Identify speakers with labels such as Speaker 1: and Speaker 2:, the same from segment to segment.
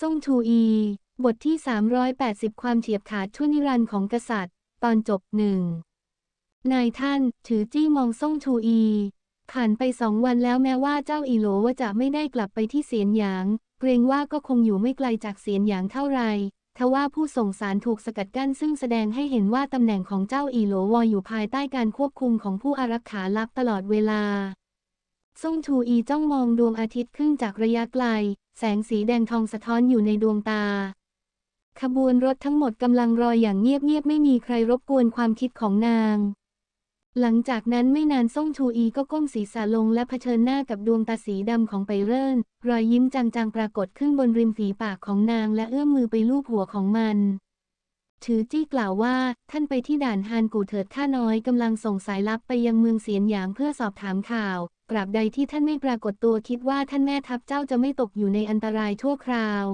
Speaker 1: ซ่งชูอี บทที่ 380 ความเฉียบขาดชั่วนิรันดร์ของกษัตริย์ ตอนจบหนึ่งนายท่านถือจี้มองซ่งชูอีผ่านไปสองวันแล้วแม้ว่าเจ้าอีโหลว่าจะไม่ได้กลับไปที่เสียนหยาง เกรงว่าก็คงอยู่ไม่ไกลจากเสียนหยางเท่าไหร่ทว่าผู้ส่งสารถูกสกัดกั้นซึ่งแสดงให้เห็นว่าตำแหน่งของเจ้าอีโหลวออยู่ภายใต้การควบคุมของผู้อารักขาลับตลอดเวลาซ่งชูอีจ้องมองดวงอาทิตย์ขึ้นจากระยะไกล แสงสีแดงทองสะท้อนอยู่ในดวงตา ขบวนรถทั้งหมดกำลังรออย่างเงียบๆไม่มีใครรบกวนความคิดของนาง หลังจากนั้นไม่นานซ่งชูอีก็ก้มศีรษะลงและเผชิญหน้ากับดวงตาสีดำของไปเริ่น รอยยิ้มจางๆปรากฏขึ้นบนริมฝีปากของนางและเอื้อมมือไปลูบหัวของมันถือจี้กล่าวว่า ท่านไปที่ด่านฮานกูเถิดข้าน้อยกำลังส่งสายลับไปยังเมืองเสียนหยางเพื่อสอบถามข่าว ตราบใดที่ท่านไม่ปรากฏตัวคิดว่าท่านแม่ทัพเจ้าจะไม่ตกอยู่ในอันตรายชั่วคราว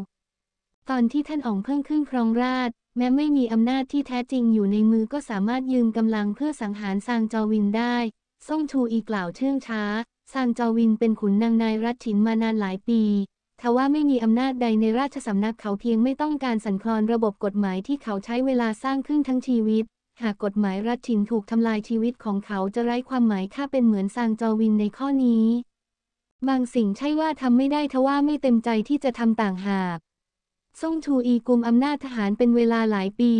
Speaker 1: ตอนที่ท่านอ๋องเพิ่งขึ้นครองราชแม้ไม่มีอำนาจที่แท้จริงอยู่ในมือก็สามารถยืมกำลังเพื่อสังหารซางจอวินได้ ซ่งชูอีกล่าวเชื่องช้า ซางจอวินเป็นขุนนางนายรัชฉินมานานหลายปีทว่าไม่มีอำนาจใดในราชสำนักเขาเพียงไม่ต้องการสั่นคลอนระบบกฎหมายที่เขาใช้เวลาสร้างขึ้นทั้งชีวิต หากกฎหมายรัชฉินถูกทำลายชีวิตของเขาจะไร้ความหมายค่าเป็นเหมือนซางจอวินในข้อนี้ บางสิ่งใช่ว่าทำไม่ได้ทว่าไม่เต็มใจที่จะทำต่างหากซ่งชูอีกุมอำนาจทหารเป็นเวลาหลายปี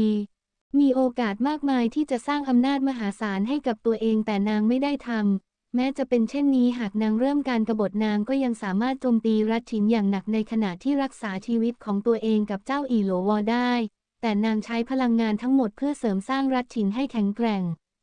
Speaker 1: มีโอกาสมากมายที่จะสร้างอำนาจมหาศาลให้กับตัวเองแต่นางไม่ได้ทำแม้จะเป็นเช่นนี้หากนางเริ่มการกบฏนางก็ยังสามารถโจมตีรัชฉินอย่างหนักในขณะที่รักษาชีวิตของตัวเองกับเจ้าอีโหลวอได้ แต่นางใช้พลังงานทั้งหมดเพื่อเสริมสร้างรัชฉินให้แข็งแกร่ง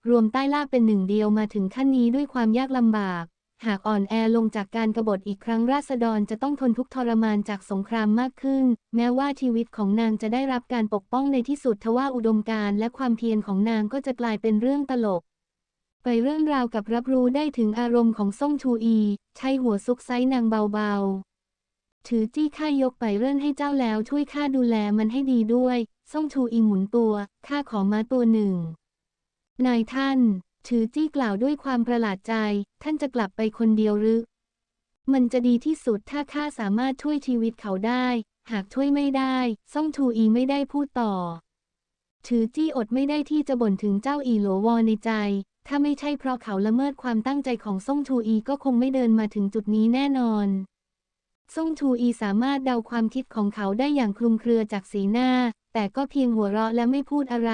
Speaker 1: รวมใต้ล่าเป็นหนึ่งเดียวมาถึงขั้นนี้ด้วยความยากลำบาก หากอ่อนแอลงจากการกบฏอีกครั้งราษฎรจะต้องทนทุกทรมานจากสงครามมากขึ้น แม้ว่าชีวิตของนางจะได้รับการปกป้องในที่สุดทว่าอุดมการและความเพียรของนางก็จะกลายเป็นเรื่องตลกไปเรื่องราวกับรับรู้ได้ถึงอารมณ์ของซ่งชูอี ใช้หัวซุกไซนางเบาๆ ถือจี้ข้ายกไปเรื่อนให้เจ้าแล้วช่วยข้าดูแลมันให้ดีด้วย ซ่งชูอีหมุนตัวข้าขอมาตัวหนึ่ง นายท่าน ถือจี้กล่าวด้วยความประหลาดใจ ท่านจะกลับไปคนเดียวหรือ มันจะดีที่สุดถ้าข้าสามารถช่วยชีวิตเขาได้ หากช่วยไม่ได้ซ่งชูอีไม่ได้พูดต่อ ถือจี้อดไม่ได้ที่จะบ่นถึงเจ้าอีโหลวอในใจ ถ้าไม่ใช่เพราะเขาละเมิดความตั้งใจของซ่งชูอีก็คงไม่เดินมาถึงจุดนี้แน่นอนซ่งชูอีสามารถเดาความคิดของเขาได้อย่างคลุมเครือจากสีหน้า แต่ก็เพียงหัวเราะและไม่พูดอะไร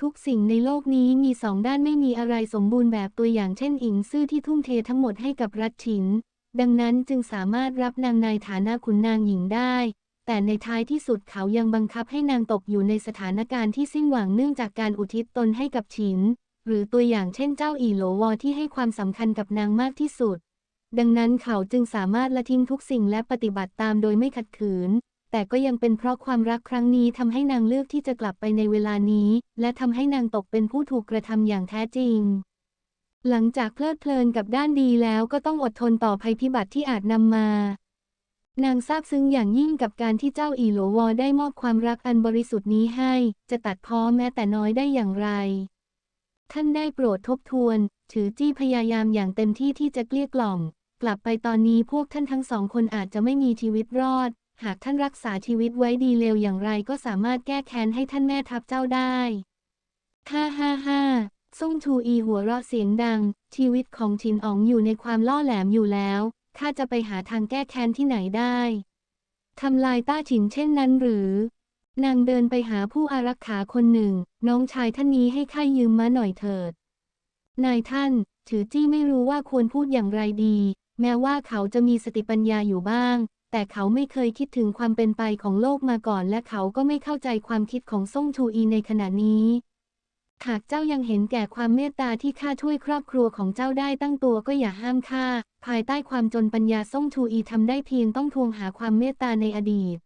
Speaker 1: ทุกสิ่งในโลกนี้มีสองด้านไม่มีอะไรสมบูรณ์แบบตัวอย่างเช่นอิงซื่อที่ทุ่มเททั้งหมดให้กับรัชฉิน ดังนั้นจึงสามารถรับนางในฐานะขุนนางหญิงได้ แต่ในท้ายที่สุดเขายังบังคับให้นางตกอยู่ในสถานการณ์ที่สิ้นหวังเนื่องจากการอุทิศตนให้กับฉิน หรือตัวอย่างเช่นเจ้าอีโหลวอที่ให้ความสำคัญกับนางมากที่สุดดังนั้นเขาจึงสามารถละทิ้งทุกสิ่งและปฏิบัติตามโดยไม่ขัดขืน แต่ก็ยังเป็นเพราะความรักครั้งนี้ทำให้นางเลือกที่จะกลับไปในเวลานี้ และทำให้นางตกเป็นผู้ถูกกระทำอย่างแท้จริง หลังจากเพลิดเพลินกับด้านดีแล้วก็ต้องอดทนต่อภัยพิบัติที่อาจนำมานางซาบซึ้งอย่างยิ่งกับการที่เจ้าอีหลวอได้มอบความรักอันบริสุทธิ์นี้ให้ จะตัดพ้อแม้แต่น้อยได้อย่างไร ท่านได้โปรดทบทวน ถือจี้พยายามอย่างเต็มที่ที่จะเกลี้ยกล่อม กลับไปตอนนี้พวกท่านทั้งสองคนอาจจะไม่มีชีวิตรอด หากท่านรักษาชีวิตไว้ดีเลวอย่างไรก็สามารถแก้แค้นให้ท่านแม่ทัพเจ้าได้ฮ่าฮ่าฮ่าซ่งชูอีหัวเราะเสียงดัง ชีวิตของชินอ๋องอยู่ในความล่อแหลมอยู่แล้วข้าจะไปหาทางแก้แค้นที่ไหนได้ทำลายต้าฉินเช่นนั้นหรือ นางเดินไปหาผู้อารักขาคนหนึ่ง น้องชายท่านนี้ให้ข้ายืมมาหน่อยเถิด นายท่าน ถือจี้ไม่รู้ว่าควรพูดอย่างไรดี แม้ว่าเขาจะมีสติปัญญาอยู่บ้าง แต่เขาไม่เคยคิดถึงความเป็นไปของโลกมาก่อน และเขาก็ไม่เข้าใจความคิดของซ่งชูอีในขณะนี้หากเจ้ายังเห็นแก่ความเมตตาที่ข้าช่วยครอบครัวของเจ้าได้ตั้งตัวก็อย่าห้ามข้า ภายใต้ความจนปัญญาซ่งชูอีทำได้เพียงต้องทวงหาความเมตตาในอดีต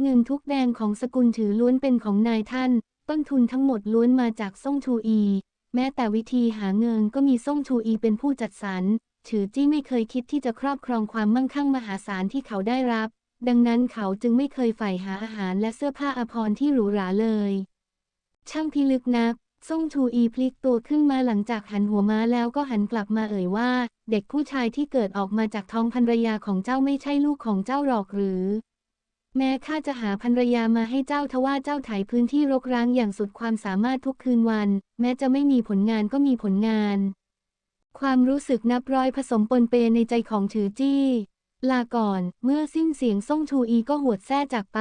Speaker 1: เงินทุกแดงของสกุลถือล้วนเป็นของนายท่าน ต้นทุนทั้งหมดล้วนมาจากซ่งชูอี แม้แต่วิธีหาเงินก็มีซ่งชูอีเป็นผู้จัดสรร ถือจี้ไม่เคยคิดที่จะครอบครองความมั่งคั่งมหาศาลที่เขาได้รับ ดังนั้นเขาจึงไม่เคยใฝ่หาอาหารและเสื้อผ้าอภรณ์ที่หรูหราเลย ช่างพิลึกนักซ่งชูอีพลิกตัวขึ้นมาหลังจากหันหัวม้าแล้วก็หันกลับมาเอ่ยว่า เด็กผู้ชายที่เกิดออกมาจากท้องภรรยาของเจ้าไม่ใช่ลูกของเจ้าหรอกหรือ แม้ข้าจะหาภรรยามาให้เจ้าทว่าเจ้าไถพื้นที่รกร้างอย่างสุดความสามารถทุกคืนวัน แม้จะไม่มีผลงานก็มีผลงาน ความรู้สึกนับร้อยผสมปนเปในใจของถือจี้ ลาก่อน เมื่อสิ้นเสียงซ่งชูอีก็หวดแท้จากไป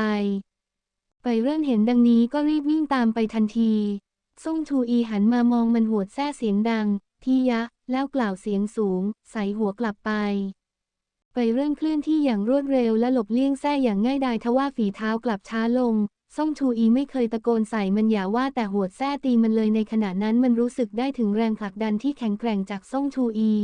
Speaker 1: ไปเริ่มเห็นดังนี้ก็รีบวิ่งตามไปทันทีซ่งชูอีหันมามองมันหวดแท้เสียงดัง ที่ยะ แล้วกล่าวเสียงสูง ใส่หัวกลับไป ไปเริ่มเคลื่อนที่อย่างรวดเร็วและหลบเลี่ยงแท้อย่างง่ายดายทว่าฝีเท้ากลับช้าลง ซ่งชูอีไม่เคยตะโกนใส่มันอย่าว่าแต่หัวดแท้ตีมันเลยในขณะนั้นมันรู้สึกได้ถึงแรงผลักดันที่แข็งแกร่งจากซ่งชูอี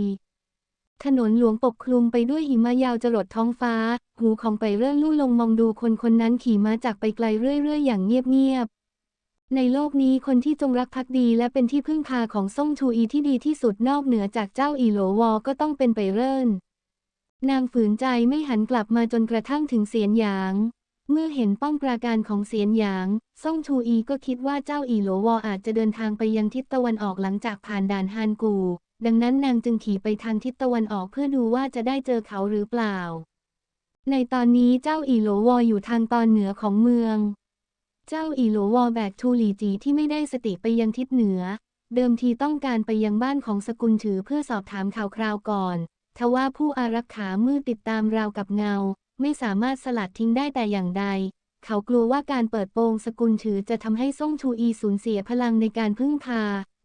Speaker 1: ถนนหลวงปกคลุมไปด้วยหิมะยาวจรดท้องฟ้า หูของไปเริ่มลู่ลงมองดูคนคนนั้นขี่ม้าจากไปไกลเรื่อยๆ อย่างเงียบๆในโลกนี้คนที่จงรักภักดีและเป็นที่พึ่งพาของซ่งชูอีที่ดีที่สุดนอกเหนือจากเจ้าอีโหลวอก็ต้องเป็นไปเริ่นนางฝืนใจไม่หันกลับมาจนกระทั่งถึงเสียนหยาง เมื่อเห็นป้อมปราการของเสียนหยาง ซ่งชูอีก็คิดว่าเจ้าอีโหลวออาจจะเดินทางไปยังทิศตะวันออกหลังจากผ่านด่านฮานกู ดังนั้นนางจึงขี่ไปทางทิศตะวันออกเพื่อดูว่าจะได้เจอเขาหรือเปล่า ในตอนนี้เจ้าอีโหลวออยู่ทางตอนเหนือของเมือง เจ้าอีโหลวอแบกทูหลีจีที่ไม่ได้สติไปยังทิศเหนือ เดิมทีต้องการไปยังบ้านของสกุลถือเพื่อสอบถามข่าวคราวก่อน ทว่าผู้อารักขามือติดตามราวกับเงา ไม่สามารถสลัดทิ้งได้แต่อย่างใด เขากลัวว่าการเปิดโปงสกุลถือจะทำให้ซ่งชูอีสูญเสียพลังในการพึ่งพา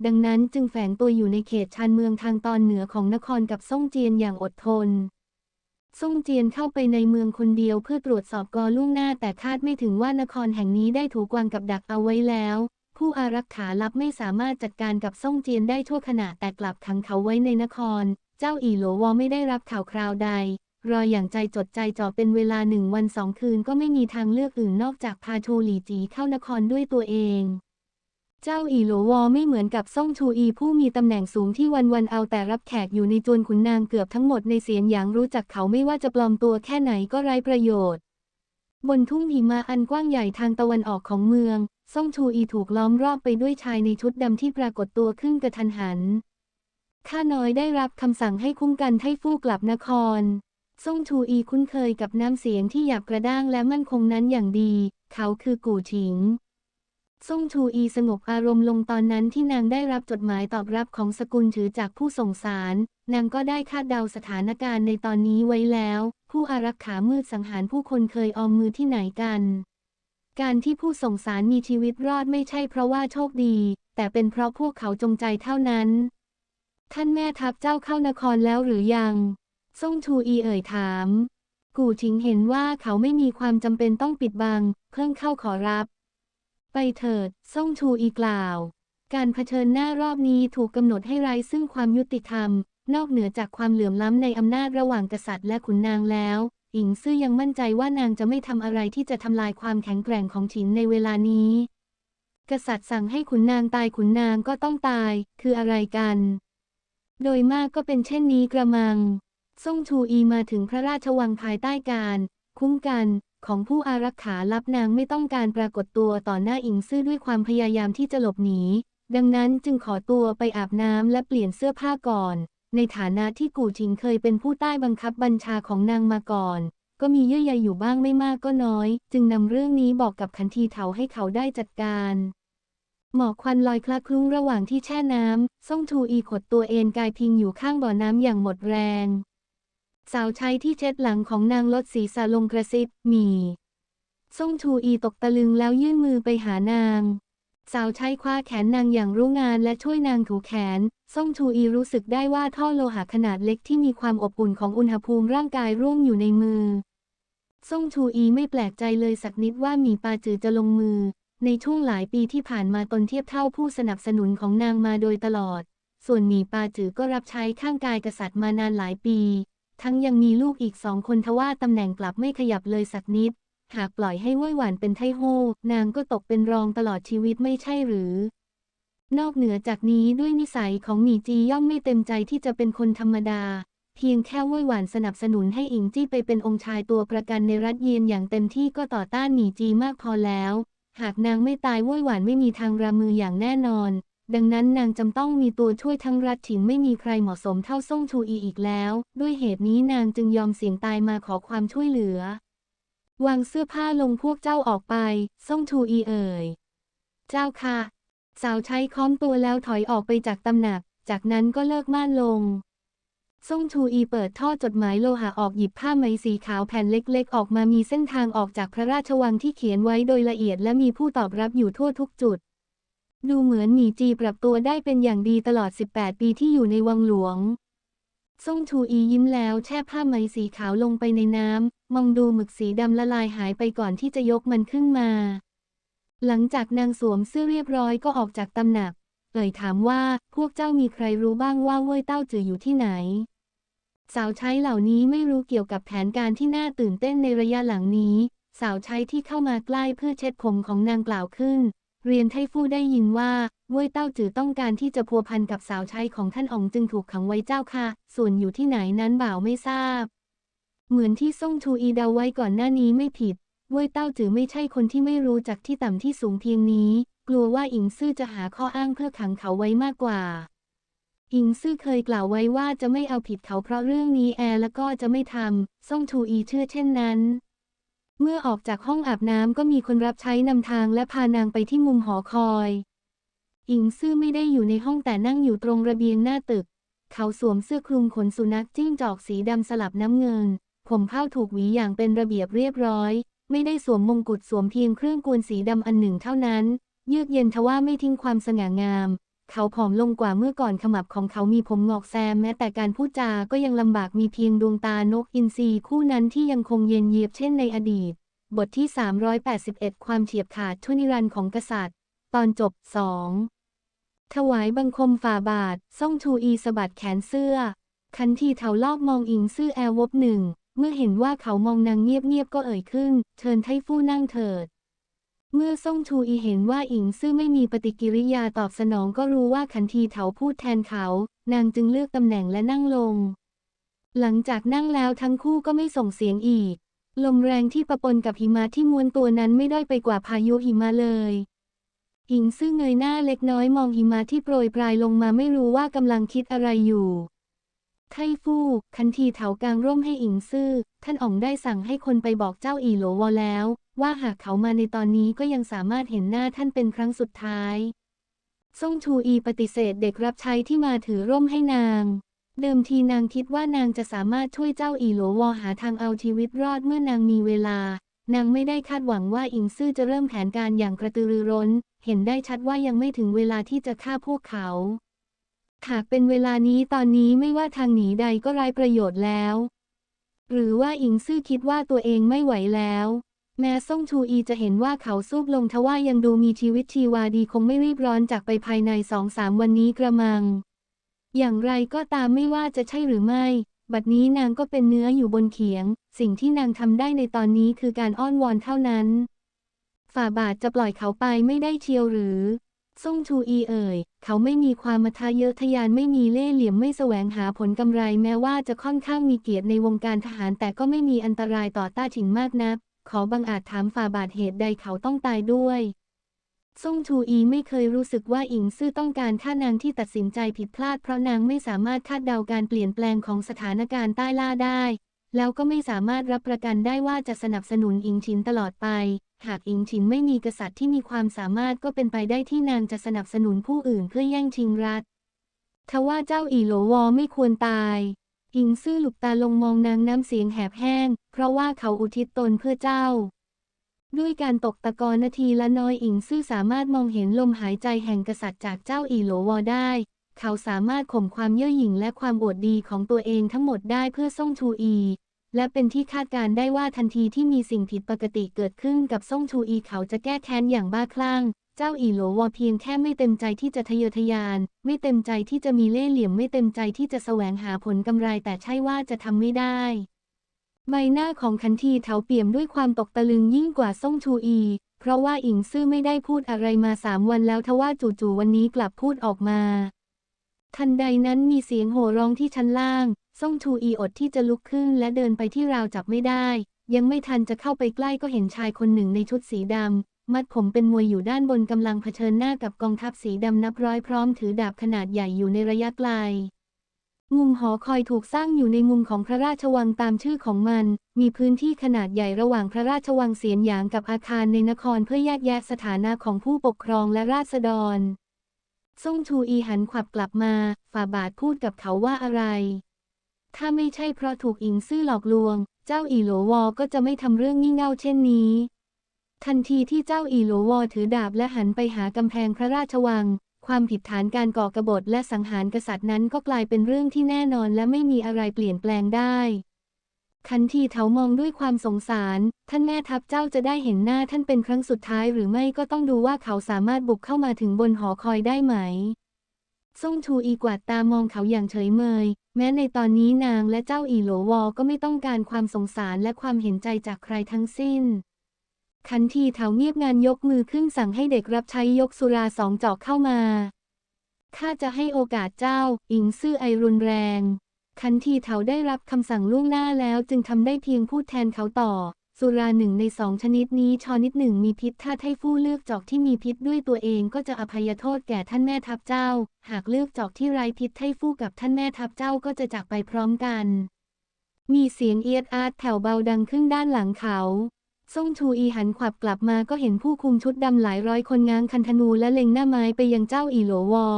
Speaker 1: ดังนั้นจึงแฝงตัวอยู่ในเขตชานเมืองทางตอนเหนือของนครกับซ่งเจียนอย่างอดทนซ่งเจียนเข้าไปในเมืองคนเดียวเพื่อตรวจสอบกอล่วงหน้าแต่คาดไม่ถึงว่านครแห่งนี้ได้ถูกวางกับดักเอาไว้แล้ว ผู้อารักขาลับไม่สามารถจัดการกับซ่งเจียนได้ทั่วขณะแต่กลับขังเขาไว้ในนคร เจ้าอีโหลวอไม่ได้รับข่าวคราวใด รออย่างใจจดใจจ่อเป็นเวลาหนึ่งวันสองคืนก็ไม่มีทางเลือกอื่นนอกจากพาโชหลีจีเข้านครด้วยตัวเอง เจ้าอีโหลวอไม่เหมือนกับซ่งชูอีผู้มีตำแหน่งสูงที่วันวันๆเอาแต่รับแขกอยู่ในจวนขุนนางเกือบทั้งหมดในเสียนหยางรู้จักเขาไม่ว่าจะปลอมตัวแค่ไหนก็ไร้ประโยชน์ บนทุ่งหิมะอันกว้างใหญ่ทางตะวันออกของเมืองซ่งชูอีถูกล้อมรอบไปด้วยชายในชุดดำที่ปรากฏตัวขึ้นกระทันหันข้าน้อยได้รับคำสั่งให้คุ้มกันให้ฟู่กลับนคร ซ่งชูอีคุ้นเคยกับน้ำเสียงที่หยาบกระด้างและมั่นคงนั้นอย่างดี เขาคือกู่ถิงซ่งชูอีสงบอารมณ์ลงตอนนั้นที่นางได้รับจดหมายตอบรับของสกุลถือจากผู้ส่งสาร นางก็ได้คาดเดาสถานการณ์ในตอนนี้ไว้แล้ว ผู้อารักขามืดสังหารผู้คนเคยออมมือที่ไหนกัน การที่ผู้ส่งสารมีชีวิตรอดไม่ใช่เพราะว่าโชคดี แต่เป็นเพราะพวกเขาจงใจเท่านั้น ท่านแม่ทัพเจ้าเข้านครแล้วหรือยัง ซ่งชูอีเอ่ยถาม กู่ชิงเห็นว่าเขาไม่มีความจำเป็นต้องปิดบัง เพิ่งเข้าขอรับ ไปเถิด ซ่งชูอีกล่าว การเผชิญหน้ารอบนี้ถูกกำหนดให้ไร้ซึ่งความยุติธรรม นอกเหนือจากความเหลื่อมล้ำในอำนาจระหว่างกษัตริย์และขุนนางแล้วอิงซื่อยังมั่นใจว่านางจะไม่ทำอะไรที่จะทำลายความแข็งแกร่งของฉินในเวลานี้ กษัตริย์สั่งให้ขุนนางตายขุนนางก็ต้องตาย คืออะไรกัน โดยมากก็เป็นเช่นนี้กระมัง ซ่งชูอีมาถึงพระราชวังภายใต้การ คุ้มกันของผู้อารักขารับนางไม่ต้องการปรากฏตัวต่อหน้าอิงซื่อด้วยความพยายามที่จะหลบหนี ดังนั้นจึงขอตัวไปอาบน้ำและเปลี่ยนเสื้อผ้าก่อน ในฐานะที่กู่จิงเคยเป็นผู้ใต้บังคับบัญชาของนางมาก่อน ก็มีเยื่อใยอยู่บ้างไม่มากก็น้อย จึงนำเรื่องนี้บอกกับขันทีเถาให้เขาได้จัดการหมอกควันลอยคละคลุ้งระหว่างที่แช่น้ำ ซ่งทูอีขดตัวเอนกายพิงอยู่ข้างบ่อน้ำอย่างหมดแรง สาวใช้ที่เช็ดหลังของนางลดศีรษะลงกระซิบมีซ่งทูอีตกตะลึงแล้วยื่นมือไปหานาง สาวใช้คว้าแขนนางอย่างรู้งานและช่วยนางถูแขนซ่งทูอีรู้สึกได้ว่าท่อโลหะขนาดเล็กที่มีความอบอุ่นของอุณหภูมิร่างกายร่วงอยู่ในมือซ่งชูอีไม่แปลกใจเลยสักนิดว่าหมีปาจือจะลงมือ ในช่วงหลายปีที่ผ่านมาตนเทียบเท่าผู้สนับสนุนของนางมาโดยตลอด ส่วนหมีปาจือก็รับใช้ข้างกายกษัตริย์มานานหลายปี ทั้งยังมีลูกอีกสองคนทว่าตำแหน่งกลับไม่ขยับเลยสักนิด หากปล่อยให้ว้ยหวานเป็นไทโฮนางก็ตกเป็นรองตลอดชีวิตไม่ใช่หรือ นอกเหนือจากนี้ด้วยนิสัยของหมีจีย่อมไม่เต็มใจที่จะเป็นคนธรรมดา เพียงแค่ว้ยหวานสนับสนุนให้อิงจี้ไปเป็นองค์ชายตัวประกันในรัฐเยียนอย่างเต็มที่ก็ต่อต้านหมีจีมากพอแล้ว หากนางไม่ตายว้ยหวานไม่มีทางรามืออย่างแน่นอน ดังนั้นนางจำต้องมีตัวช่วยทั้งรัฐฉินไม่มีใครเหมาะสมเท่าซ่งชูอีอีกแล้ว ด้วยเหตุนี้นางจึงยอมเสี่ยงตายมาขอความช่วยเหลือ วางเสื้อผ้าลงพวกเจ้าออกไปซ่งทูอีเอ่ย เจ้าค่ะ สาวใช้ค้อมตัวแล้วถอยออกไปจากตำหนัก จากนั้นก็เลิกม่านลงซ่งทูอีเปิดท่อจดหมายโลหะออกหยิบผ้าไหมสีขาวแผ่นเล็กๆ ออกมามีเส้นทางออกจากพระราชวังที่เขียนไว้โดยละเอียดและมีผู้ตอบรับอยู่ทั่วทุกจุด ดูเหมือนหมีจีปรับตัวได้เป็นอย่างดีตลอด 18 ปีที่อยู่ในวังหลวงซ่งทูอียิ้มแล้วแช่ผ้าไหมสีขาวลงไปในน้ำมองดูหมึกสีดำละลายหายไปก่อนที่จะยกมันขึ้นมา หลังจากนางสวมเสื้อเรียบร้อยก็ออกจากตำหนัก เอ่ยถามว่าพวกเจ้ามีใครรู้บ้างว่าเว่ยเต้าจืออยู่ที่ไหน สาวใช้เหล่านี้ไม่รู้เกี่ยวกับแผนการที่น่าตื่นเต้นในระยะหลังนี้ สาวใช้ที่เข้ามาใกล้เพื่อเช็ดผมของนางกล่าวขึ้น เรียนไทฟู่ได้ยินว่าเว่ยเต้าจือต้องการที่จะพัวพันกับสาวใช้ของท่านอ๋องจึงถูกขังไว้เจ้าค่ะ ส่วนอยู่ที่ไหนนั้นบ่าวไม่ทราบ เหมือนที่ซ่งทูอีเดาไว้ก่อนหน้านี้ไม่ผิดเว่ยเต้าจือไม่ใช่คนที่ไม่รู้จักที่ต่ำที่สูงเพียงนี้ กลัวว่าอิงซื่อจะหาข้ออ้างเพื่อขังเขาไว้มากกว่า อิงซื่อเคยกล่าวไว้ว่าจะไม่เอาผิดเขาเพราะเรื่องนี้แอร์แล้วก็จะไม่ทำซ่งทูอีเชื่อเช่นนั้น เมื่อออกจากห้องอาบน้ำก็มีคนรับใช้นำทางและพานางไปที่มุมหอคอย อิงซื่อไม่ได้อยู่ในห้องแต่นั่งอยู่ตรงระเบียงหน้าตึก เขาสวมเสื้อคลุมขนสุนัขจิ้งจอกสีดำสลับน้ำเงิน ผมเผ้าถูกหวีอย่างเป็นระเบียบเรียบร้อย ไม่ได้สวมมงกุฎสวมเพียงเครื่องกวนสีดำอันหนึ่งเท่านั้น เยือกเย็นทว่าไม่ทิ้งความสง่างาม เขาผอมลงกว่าเมื่อก่อนขมับของเขามีผมงอกแซมแม้แต่การพูดจาก็ยังลำบากมีเพียงดวงตานกอินทรีคู่นั้นที่ยังคงเย็นเยียบเช่นในอดีต บทที่ 381 ความเฉียบขาดทุนิรันดร์ของกษัตริย์ ตอนจบสองถวายบังคมฝ่าบาทซ่องทูอีสะบัดแขนเสื้อ คันทีเถาลอบมองอิงซื่อแอร์วบหนึ่ง เมื่อเห็นว่าเขามองนางเงียบๆก็เอ่ยขึ้น เชิญไทฟู่นั่งเถิด เมื่อซ่งทูอีเห็นว่าอิงซื่อไม่มีปฏิกิริยาตอบสนองก็รู้ว่าขันทีเถาพูดแทนเขา นางจึงเลือกตำแหน่งและนั่งลง หลังจากนั่งแล้วทั้งคู่ก็ไม่ส่งเสียงอีก ลมแรงที่ประปนกับหิมะที่ม้วนตัวนั้นไม่ได้ไปกว่าพายุหิมะเลยอิงซื่อเงยหน้าเล็กน้อยมองหิมะที่โปรยปลายลงมาไม่รู้ว่ากำลังคิดอะไรอยู่ไทฟู่คันทีเถากางร่มให้อิงซื่อ ท่านอ๋องได้สั่งให้คนไปบอกเจ้าอีโหลวอแล้ว ว่าหากเขามาในตอนนี้ก็ยังสามารถเห็นหน้าท่านเป็นครั้งสุดท้ายซ่งชูอีปฏิเสธเด็กรับใช้ที่มาถือร่มให้นาง เดิมทีนางคิดว่านางจะสามารถช่วยเจ้าอีโหลวอหาทางเอาชีวิตรอดเมื่อนางมีเวลา นางไม่ได้คาดหวังว่าอิงซื่อจะเริ่มแผนการอย่างกระตือรือร้น เห็นได้ชัดว่ายังไม่ถึงเวลาที่จะฆ่าพวกเขาหากเป็นเวลานี้ตอนนี้ไม่ว่าทางหนีใดก็ไร้ประโยชน์แล้ว หรือว่าอิงซื่อคิดว่าตัวเองไม่ไหวแล้ว แม้ซ่งชูอีจะเห็นว่าเขาซูบลงทว่ายังดูมีชีวิตชีวาดีคงไม่รีบร้อนจากไปภายในสองสามวันนี้กระมัง อย่างไรก็ตามไม่ว่าจะใช่หรือไม่ บัดนี้นางก็เป็นเนื้ออยู่บนเขียง สิ่งที่นางทำได้ในตอนนี้คือการอ้อนวอนเท่านั้น ฝ่าบาทจะปล่อยเขาไปไม่ได้เชียวหรือซ่งชูอีเอ่ย เขาไม่มีความมาทะเยอทะยานไม่มีเล่ห์เหลี่ยมไม่แสวงหาผลกำไรแม้ว่าจะค่อนข้างมีเกียรติในวงการทหารแต่ก็ไม่มีอันตรายต่อต้าฉิงมากนัก ขอบังอาจถามฝ่าบาทเหตุใดเขาต้องตายด้วยซ่งชูอีไม่เคยรู้สึกว่าอิงซื่อต้องการฆ่านางที่ตัดสินใจผิดพลาด เพราะนางไม่สามารถคาดเดาการเปลี่ยนแปลงของสถานการณ์ใต้ล่าได้ แล้วก็ไม่สามารถรับประกันได้ว่าจะสนับสนุนอิงชินตลอดไป หากอิงชินไม่มีกษัตริย์ที่มีความสามารถก็เป็นไปได้ที่นางจะสนับสนุนผู้อื่นเพื่อแย่งชิงรัฐทว่าเจ้าอีโหลวอไม่ควรตาย อิงซื่อหลุกตาลงมองนางน้ำเสียงแหบแห้ง เพราะว่าเขาอุทิศตนเพื่อเจ้า ด้วยการตกตะกอนนาทีละน้อยอิงซื่อสามารถมองเห็นลมหายใจแห่งกษัตริย์จากเจ้าอีโหลวอได้ เขาสามารถข่มความเย่อหยิ่งและความอวดดีของตัวเองทั้งหมดได้เพื่อส่งชูอี และเป็นที่คาดการได้ว่าทันทีที่มีสิ่งผิดปกติเกิดขึ้นกับส่งชูอีเขาจะแก้แค้นอย่างบ้าคลั่ง เจ้าอีโหลวอเพียงแค่ไม่เต็มใจที่จะทะเยอทะยาน ไม่เต็มใจที่จะมีเล่ห์เหลี่ยมไม่เต็มใจที่จะแสวงหาผลกำไรแต่ใช่ว่าจะทำไม่ได้ ใบหน้าของคันทีเถาเปี่ยมด้วยความตกตะลึงยิ่งกว่าส่งชูอี เพราะว่าอิงซื่อไม่ได้พูดอะไรมาสามวันแล้วทว่าจู่ๆวันนี้กลับพูดออกมา ทันใดนั้นมีเสียงโห่ร้องที่ชั้นล่างซ่งชูอีอดที่จะลุกขึ้นและเดินไปที่ราวจับไม่ได้ ยังไม่ทันจะเข้าไปใกล้ก็เห็นชายคนหนึ่งในชุดสีดำ มัดผมเป็นมวยอยู่ด้านบนกำลังเผชิญหน้ากับกองทัพสีดำนับร้อยพร้อมถือดาบขนาดใหญ่อยู่ในระยะไกลมุมหอคอยถูกสร้างอยู่ในมุมของพระราชวังตามชื่อของมัน มีพื้นที่ขนาดใหญ่ระหว่างพระราชวังเสียนหยางกับอาคารในนครเพื่อแยกแยะสถานะของผู้ปกครองและราษฎร ซ่งชูอีหันขวับกลับมา ฝ่าบาทพูดกับเขาว่าอะไร ถ้าไม่ใช่เพราะถูกอิงซื่อหลอกลวง เจ้าอีโหลวอก็จะไม่ทำเรื่องงี่เง่าเช่นนี้ ทันทีที่เจ้าอีโลวอถือดาบและหันไปหากำแพงพระราชวัง ความผิดฐานการก่อกบฏและสังหารกษัตริย์นั้นก็กลายเป็นเรื่องที่แน่นอนและไม่มีอะไรเปลี่ยนแปลงได้คันทีเถามองด้วยความสงสาร ท่านแม่ทัพเจ้าจะได้เห็นหน้าท่านเป็นครั้งสุดท้ายหรือไม่ก็ต้องดูว่าเขาสามารถบุกเข้ามาถึงบนหอคอยได้ไหมซ่งชูอีกวาดตามองเขาอย่างเฉยเมย แม้ในตอนนี้นางและเจ้าอีโหลวอก็ไม่ต้องการความสงสารและความเห็นใจจากใครทั้งสิ้น คันทีเถาเงียบงานยกมือขึ้นสั่งให้เด็กรับใช้ยกสุราสองจอกเข้ามา ข้าจะให้โอกาสเจ้า อิงซื่อไอรุนแรงคันทีเถาได้รับคำสั่งล่วงหน้าแล้วจึงทำได้เพียงพูดแทนเขาต่อ สุราหนึ่งในสองชนิดนี้ชอนิดหนึ่งมีพิษถ้าไทฟู่เลือกจอกที่มีพิษด้วยตัวเองก็จะอภัยโทษแก่ท่านแม่ทัพเจ้า หากเลือกจอกที่ไร้พิษไทฟู่กับท่านแม่ทัพเจ้าก็จะจากไปพร้อมกัน มีเสียงเอียดอาร์ตแผ่วเบาดังขึ้นด้านหลังเขา ซ่งชูอีหันขวับกลับมาก็เห็นผู้คุมชุดดำหลายร้อยคนง้างคันธนูและเล็งหน้าไม้ไปยังเจ้าอีโหลวอ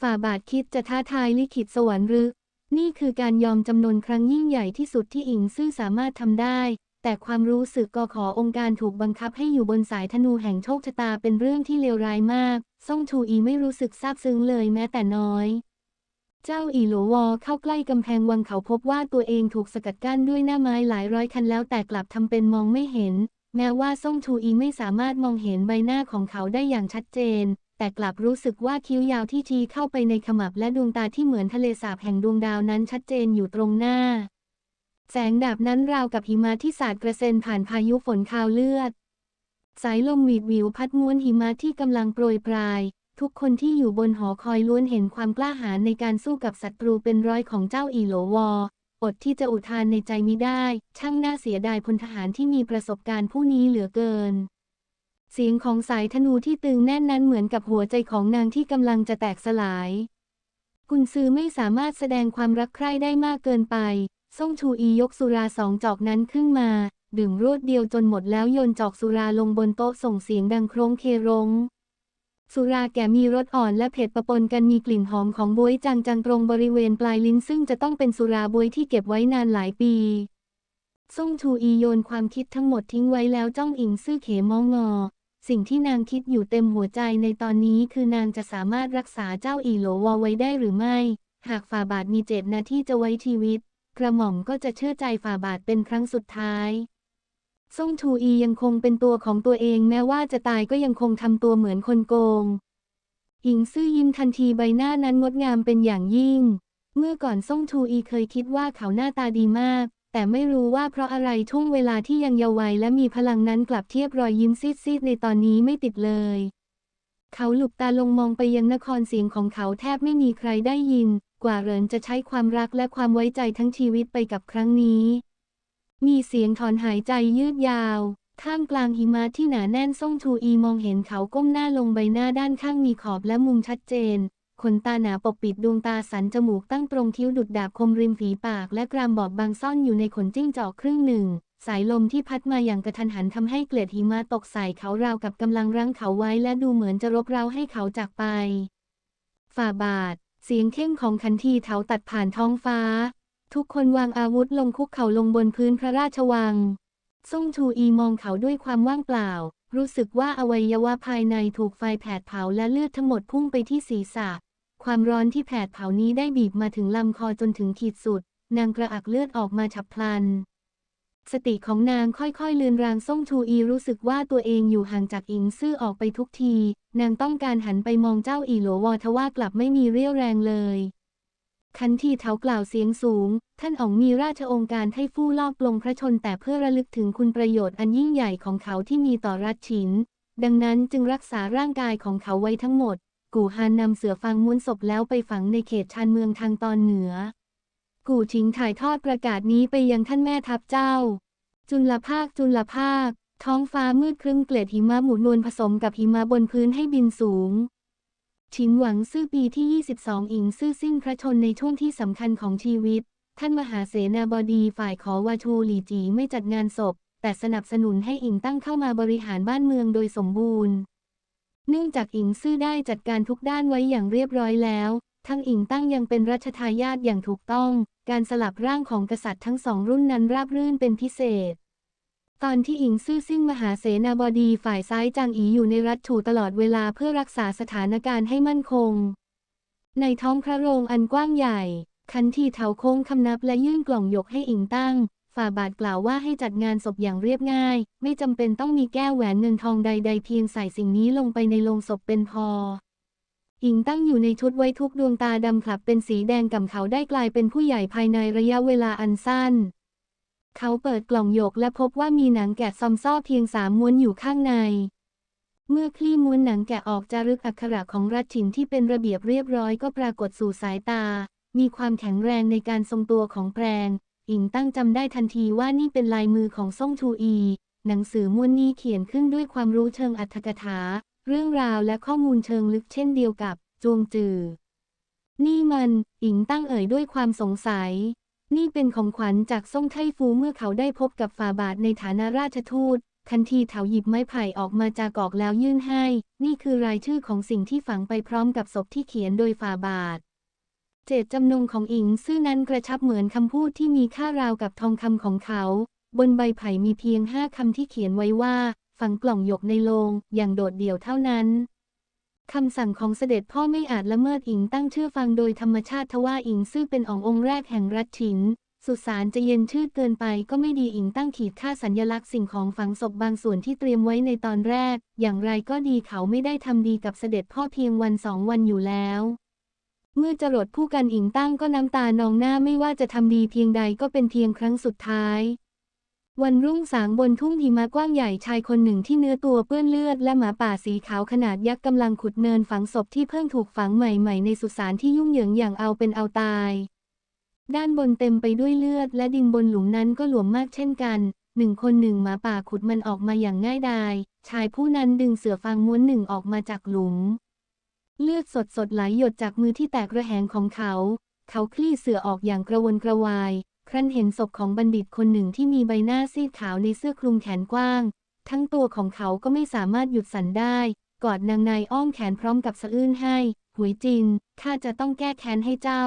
Speaker 1: ฝ่าบาทคิดจะท้าทายลิขิตสวรรค์หรือ นี่คือการยอมจำนนครั้งยิ่งใหญ่ที่สุดที่อิงซื่อสามารถทำได้ แต่ความรู้สึกก็ขอองค์การถูกบังคับให้อยู่บนสายธนูแห่งโชคชะตาเป็นเรื่องที่เลวร้ายมาก ซ่งชูอีไม่รู้สึกซาบซึ้งเลยแม้แต่น้อย เจ้าอีโหลวอเข้าใกล้กำแพงวังเขาพบว่าตัวเองถูกสกัดกั้นด้วยหน้าไม้หลายร้อยคันแล้วแต่กลับทำเป็นมองไม่เห็น แม้ว่าซ่งชูอีไม่สามารถมองเห็นใบหน้าของเขาได้อย่างชัดเจน แต่กลับรู้สึกว่าคิ้วยาวที่ชี้เข้าไปในขมับและดวงตาที่เหมือนทะเลสาบแห่งดวงดาวนั้นชัดเจนอยู่ตรงหน้า แสงดาบนั้นราวกับหิมะที่สาดกระเซ็นผ่านพายุฝนคาวเลือด สายลมหวีดวิวพัดม้วนหิมะที่กำลังโปรยปลาย ทุกคนที่อยู่บนหอคอยล้วนเห็นความกล้าหาญในการสู้กับศัตรูเป็นร้อยของเจ้าอีโหลวอ อดที่จะอุทานในใจมิได้ ช่างน่าเสียดายพลทหารที่มีประสบการณ์ผู้นี้เหลือเกิน เสียงของสายธนูที่ตึงแน่นนั้นเหมือนกับหัวใจของนางที่กำลังจะแตกสลาย กุนซือไม่สามารถแสดงความรักใคร่ได้มากเกินไป ซ่งชูอียกสุราสองจอกนั้นขึ้นมา ดื่มรวดเดียวจนหมดแล้วโยนจอกสุราลงบนโต๊ะส่งเสียงดังโครงเครง สุราแก่มีรสอ่อนและเผ็ดปะปนกันมีกลิ่นหอมของบวยจางๆตรงบริเวณปลายลิ้นซึ่งจะต้องเป็นสุราบวยที่เก็บไว้นานหลายปีซ่งชูอีโยนความคิดทั้งหมดทิ้งไว้แล้วจ้องอิงซื่อเขมองงอ สิ่งที่นางคิดอยู่เต็มหัวใจในตอนนี้คือนางจะสามารถรักษาเจ้าอีโหลวอไว้ได้หรือไม่ หากฝ่าบาทมีเจตนาที่จะไว้ชีวิต กระหม่อมก็จะเชื่อใจฝ่าบาทเป็นครั้งสุดท้าย ซ่งชูอียังคงเป็นตัวของตัวเองแม้ว่าจะตายก็ยังคงทำตัวเหมือนคนโกง หญิงซื่อยิ้มทันทีใบหน้านั้นงดงามเป็นอย่างยิ่ง เมื่อก่อนซ่งชูอีเคยคิดว่าเขาหน้าตาดีมาก แต่ไม่รู้ว่าเพราะอะไรช่วงเวลาที่ยังเยาว์วัยและมีพลังนั้นกลับเทียบรอยยิ้มซีดๆในตอนนี้ไม่ติดเลย เขาหลุบตาลงมองไปยังนครเสียงของเขาแทบไม่มีใครได้ยิน กว่าเรินจะใช้ความรักและความไว้ใจทั้งชีวิตไปกับครั้งนี้ มีเสียงถอนหายใจยืดยาว ท่ามกลางหิมะที่หนาแน่นซ่งชูอีมองเห็นเขาก้มหน้าลงใบหน้าด้านข้างมีขอบและมุมชัดเจน ขนตาหนาปกปิดดวงตาสันจมูกตั้งตรงคิ้วดุดดาบคมริมฝีปาก และกรามบอบบางซ่อนอยู่ในขนจิ้งจอกครึ่งหนึ่ง สายลมที่พัดมาอย่างกระทันหันทำให้เกล็ดหิมะตกใส่เขาราวกับกำลังรั้งเขาไว้และดูเหมือนจะรบเร้าให้เขาจากไป ฝ่าบาท เสียงเข้มของคันทีเถาตัดผ่านท้องฟ้า ทุกคนวางอาวุธลงคุกเข่าลงบนพื้นพระราชวัง ซ่งชูอีมองเขาด้วยความว่างเปล่า รู้สึกว่าอวัยวะภายในถูกไฟแผดเผาและเลือดทั้งหมดพุ่งไปที่ศีรษะ ความร้อนที่แผดเผานี้ได้บีบมาถึงลำคอจนถึงขีดสุด นางกระอักเลือดออกมาฉับพลัน สติของนางค่อยๆเลือนรางซ่งชูอีรู้สึกว่าตัวเองอยู่ห่างจากอิงซื่อออกไปทุกที นางต้องการหันไปมองเจ้าอีหลววอทว่ากลับไม่มีเรี่ยวแรงเลย คันทีเท้ากล่าวเสียงสูง ท่านอ๋องมีราชองค์การให้ฟู่ลอบปลงพระชนแต่เพื่อระลึกถึงคุณประโยชน์อันยิ่งใหญ่ของเขาที่มีต่อรัฐฉิน ดังนั้นจึงรักษาร่างกายของเขาไว้ทั้งหมด กู่ฮานนำเสือฟางม้วนศพแล้วไปฝังในเขตชานเมืองทางตอนเหนือ กู่ชิงถ่ายทอดประกาศนี้ไปยังท่านแม่ทัพเจ้า จุลภาคจุลภาค ท้องฟ้ามืดครึ้มเกล็ดหิมะหมุนวนผสมกับหิมะบนพื้นให้บินสูง ชินหวังซื่อปีที่ 22 อิงซื่อสิ้นพระชนในช่วงที่สำคัญของชีวิต ท่านมหาเสนาบดีฝ่ายขอวาชูหลีจีไม่จัดงานศพ แต่สนับสนุนให้อิงตั้งเข้ามาบริหารบ้านเมืองโดยสมบูรณ์ เนื่องจากอิงซื่อได้จัดการทุกด้านไว้อย่างเรียบร้อยแล้ว ทั้งอิงตั้งยังเป็นรัชทายาทอย่างถูกต้อง การสลับร่างของกษัตริย์ทั้งสองรุ่นนั้นราบรื่นเป็นพิเศษ ตอนที่อิงซื่อซิ่งมหาเสนาบดีฝ่ายซ้ายจางอีอยู่ในรัฐถูตลอดเวลาเพื่อรักษาสถานการณ์ให้มั่นคง ในท้องพระโรงอันกว้างใหญ่ คันทีเถาโค้งคำนับและยื่นกล่องยกให้อิงตั้ง ฝ่าบาทกล่าวว่าให้จัดงานศพอย่างเรียบง่าย ไม่จำเป็นต้องมีแก้วแหวนเงินทองใด ๆ เพียงใส่สิ่งนี้ลงไปในโลงศพเป็นพออิงตั้งอยู่ในชุดไว้ทุกดวงตาดำคลับเป็นสีแดงก่ำเขาได้กลายเป็นผู้ใหญ่ภายในระยะเวลาอันสั้น เขาเปิดกล่องหยกและพบว่ามีหนังแกะซอมซ่อเพียงสามม้วนอยู่ข้างใน เมื่อคลี่ม้วนหนังแกะออกจารึกอักขระของรัชฉินที่เป็นระเบียบเรียบร้อยก็ปรากฏสู่สายตา มีความแข็งแรงในการทรงตัวของแปรงอิงตั้งจำได้ทันทีว่านี่เป็นลายมือของซ่งชูอี หนังสือม้วนนี้เขียนขึ้นด้วยความรู้เชิงอัตถกถา เรื่องราวและข้อมูลเชิงลึกเช่นเดียวกับ จวงจือ นี่มัน อิงตั้งเอ่ยด้วยความสงสัย นี่เป็นของขวัญจากซ่งไทฟูเมื่อเขาได้พบกับฝ่าบาทในฐานะราชทูต ทันทีเถาหยิบไม้ไผ่ออกมาจากกอกแล้วยื่นให้ นี่คือรายชื่อของสิ่งที่ฝังไปพร้อมกับศพที่เขียนโดยฝ่าบาท เจตจำนงของอิงซื่อนั้นกระชับเหมือนคำพูดที่มีค่าราวกับทองคำของเขา บนใบไผ่มีเพียงห้าคำที่เขียนไว้ว่า ฝังกล่องหยกในโลง อย่างโดดเดี่ยวเท่านั้น คำสั่งของเสด็จพ่อไม่อาจละเมิดอิงตั้งเชื่อฟังโดยธรรมชาติทว่าอิงซื่อเป็นองค์องค์แรกแห่งรัฐฉิน สุสานจะเย็นชืดเกินไปก็ไม่ดีอิงตั้งขีดค่าสัญญลักษณ์สิ่งของฝังศพบางส่วนที่เตรียมไว้ในตอนแรก อย่างไรก็ดีเขาไม่ได้ทำดีกับเสด็จพ่อเพียงวันสองวันอยู่แล้ว เมื่อจรดผู้กันอิงตั้งก็น้ำตานองหน้าไม่ว่าจะทำดีเพียงใดก็เป็นเพียงครั้งสุดท้าย วันรุ่งสางบนทุ่งหิมะกว้างใหญ่ชายคนหนึ่งที่เนื้อตัวเปื้อนเลือดและหมาป่าสีขาวขนาดยักษ์กำลังขุดเนินฝังศพที่เพิ่งถูกฝังใหม่ๆในสุสานที่ยุ่งเหยิงอย่างเอาเป็นเอาตาย ด้านบนเต็มไปด้วยเลือดและดินบนหลุมนั้นก็หลวมมากเช่นกัน หนึ่งคนหนึ่งหมาป่าขุดมันออกมาอย่างง่ายดาย ชายผู้นั้นดึงเสือฟางม้วนหนึ่งออกมาจากหลุม เลือดสดๆไหลหยดจากมือที่แตกระแหงของเขา เขาคลี่เสือออกอย่างกระวนกระวาย ครั้นเห็นศพของบัณฑิตคนหนึ่งที่มีใบหน้าซีดขาวในเสื้อคลุมแขนกว้าง ทั้งตัวของเขาก็ไม่สามารถหยุดสั่นได้ กอดนางนายอ้อมแขนพร้อมกับสะอื้นให้หวยจินข้าจะต้องแก้แค้นให้เจ้า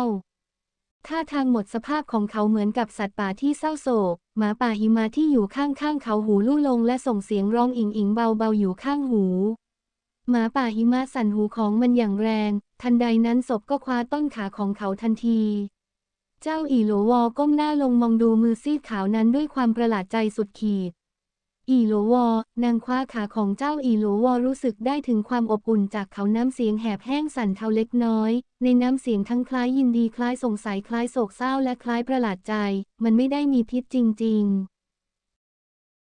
Speaker 1: ท่าทางหมดสภาพของเขาเหมือนกับสัตว์ป่าที่เศร้าโศก หมาป่าหิมาที่อยู่ข้างๆเขาหูลู่ลงและส่งเสียงร้องอิงอิงเบาๆอยู่ข้างหู หมาป่าหิมะสั่นหูของมันอย่างแรง ทันใดนั้นศพก็คว้าต้นขาของเขาทันที เจ้าอีโหลวอก้มหน้าลงมองดูมือซีดขาวนั้นด้วยความประหลาดใจสุดขีด อีโหลวอนางคว้าขาของเจ้าอีโหลวอรู้สึกได้ถึงความอบอุ่นจากเขาน้ำเสียงแหบแห้งสั่นเทาเล็กน้อย ในน้ำเสียงทั้งคล้ายยินดีคล้ายสงสัยคล้ายโศกเศร้าและคล้ายประหลาดใจ มันไม่ได้มีพิษจริง ๆ